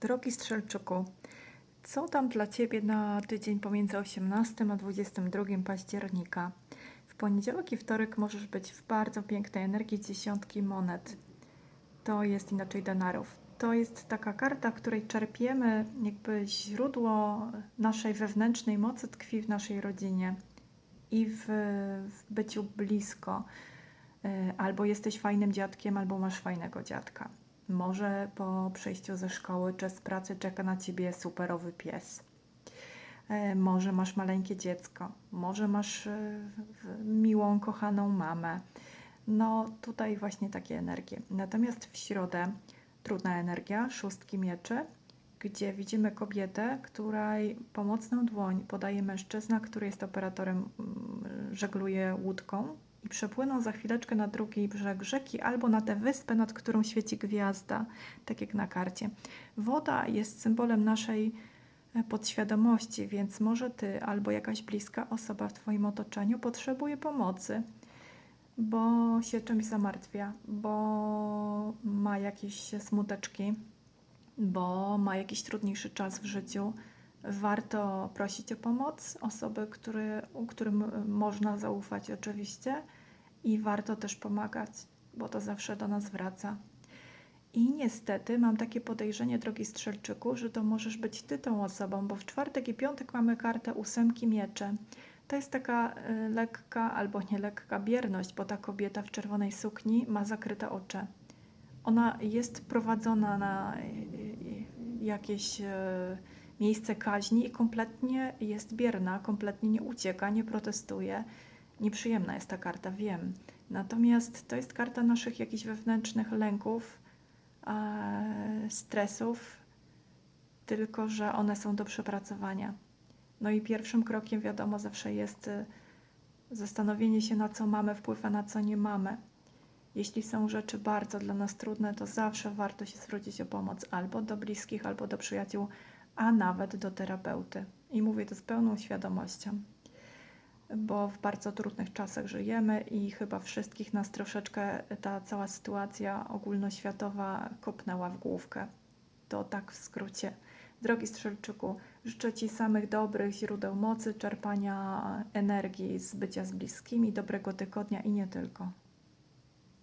Drogi Strzelczyku, co tam dla Ciebie na tydzień pomiędzy 18 a 22 października? W poniedziałek i wtorek możesz być w bardzo pięknej energii dziesiątki monet. To jest inaczej denarów. To jest taka karta, której czerpiemy, jakby źródło naszej wewnętrznej mocy tkwi w naszej rodzinie i w, w byciu blisko. Y, Albo jesteś fajnym dziadkiem, albo masz fajnego dziadka. Może po przyjściu ze szkoły czy z pracy czeka na ciebie superowy pies. E, Może masz maleńkie dziecko, może masz e, miłą, kochaną mamę. No tutaj właśnie takie energie. Natomiast w środę trudna energia, szóstki mieczy, gdzie widzimy kobietę, której pomocną dłoń podaje mężczyzna, który jest operatorem, mm, żegluje łódką i przepłyną za chwileczkę na drugi brzeg rzeki albo na tę wyspę, nad którą świeci gwiazda, tak jak na karcie. Woda jest symbolem naszej e, podświadomości, więc może ty albo jakaś bliska osoba w twoim otoczeniu potrzebuje pomocy, bo się czymś zamartwia, bo ma jakieś smuteczki, bo ma jakiś trudniejszy czas w życiu. Warto prosić o pomoc osoby, który, którym e, można zaufać oczywiście i warto też pomagać, bo to zawsze do nas wraca. I niestety mam takie podejrzenie, drogi strzelczyku, że to możesz być ty tą osobą, bo w czwartek i piątek mamy kartę ósemki miecze. To jest taka y, lekka albo nie lekka bierność, bo ta kobieta w czerwonej sukni ma zakryte oczy. Ona jest prowadzona na y, y, jakieś miejsce kaźni i kompletnie jest bierna, kompletnie nie ucieka, nie protestuje. Nieprzyjemna jest ta karta, wiem. Natomiast to jest karta naszych jakichś wewnętrznych lęków, e, stresów, tylko że one są do przepracowania. No i pierwszym krokiem, wiadomo, zawsze jest y, zastanowienie się, na co mamy wpływ, a na co nie mamy. Jeśli są rzeczy bardzo dla nas trudne, to zawsze warto się zwrócić o pomoc albo do bliskich, albo do przyjaciół, a nawet do terapeuty. I mówię to z pełną świadomością bo w bardzo trudnych czasach żyjemy i chyba wszystkich nas troszeczkę ta cała sytuacja ogólnoświatowa kopnęła w główkę. To tak w skrócie. Drogi Strzelczyku, życzę Ci samych dobrych źródeł mocy, czerpania energii z bycia z bliskimi, dobrego tygodnia i nie tylko.